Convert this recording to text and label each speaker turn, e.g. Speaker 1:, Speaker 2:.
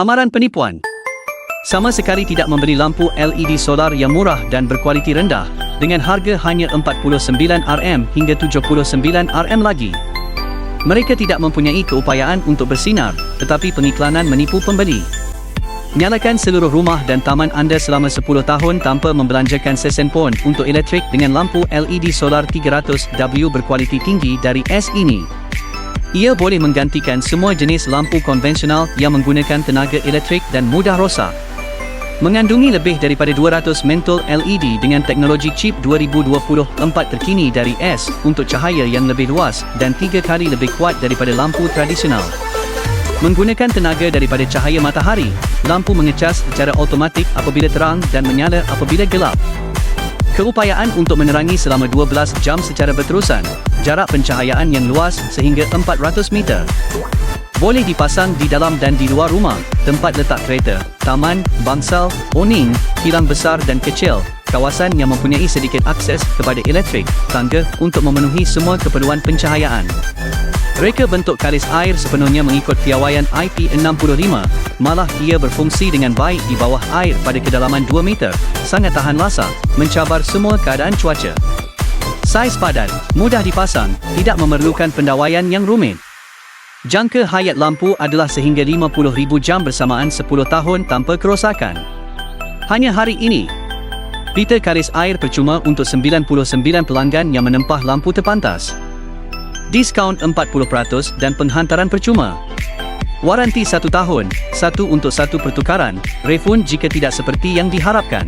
Speaker 1: Amaran penipuan Sama sekali tidak memberi lampu LED solar yang murah dan berkualiti rendah dengan harga hanya 49 RM hingga 79 RM lagi. Mereka tidak mempunyai keupayaan untuk bersinar tetapi pengiklanan menipu pembeli. Nyalakan seluruh rumah dan taman anda selama 10 tahun tanpa membelanjakan sesen pun untuk elektrik dengan lampu LED solar 300W berkualiti tinggi dari S ini. Ia boleh menggantikan semua jenis lampu konvensional yang menggunakan tenaga elektrik dan mudah rosak. Mengandungi lebih daripada 200 mentol LED dengan teknologi chip 2024 terkini dari S untuk cahaya yang lebih luas dan tiga kali lebih kuat daripada lampu tradisional. Menggunakan tenaga daripada cahaya matahari, lampu mengecas secara automatik apabila terang dan menyala apabila gelap. Keupayaan untuk menerangi selama 12 jam secara berterusan, jarak pencahayaan yang luas sehingga 400 meter. Boleh dipasang di dalam dan di luar rumah, tempat letak kereta, taman, bangsal, awning, kilang besar dan kecil, kawasan yang mempunyai sedikit akses kepada elektrik, tangga untuk memenuhi semua keperluan pencahayaan. Reka bentuk kalis air sepenuhnya mengikut piawaian IP65, malah ia berfungsi dengan baik di bawah air pada kedalaman 2 meter, sangat tahan lasa, mencabar semua keadaan cuaca. Saiz padat, mudah dipasang, tidak memerlukan pendawaian yang rumit. Jangka hayat lampu adalah sehingga 50,000 jam bersamaan 10 tahun tanpa kerosakan. Hanya hari ini, Peter karis air percuma untuk 99 pelanggan yang menempah lampu terpantas. Diskaun 40% dan penghantaran percuma. Waranti 1 tahun, satu untuk satu pertukaran, refund jika tidak seperti yang diharapkan.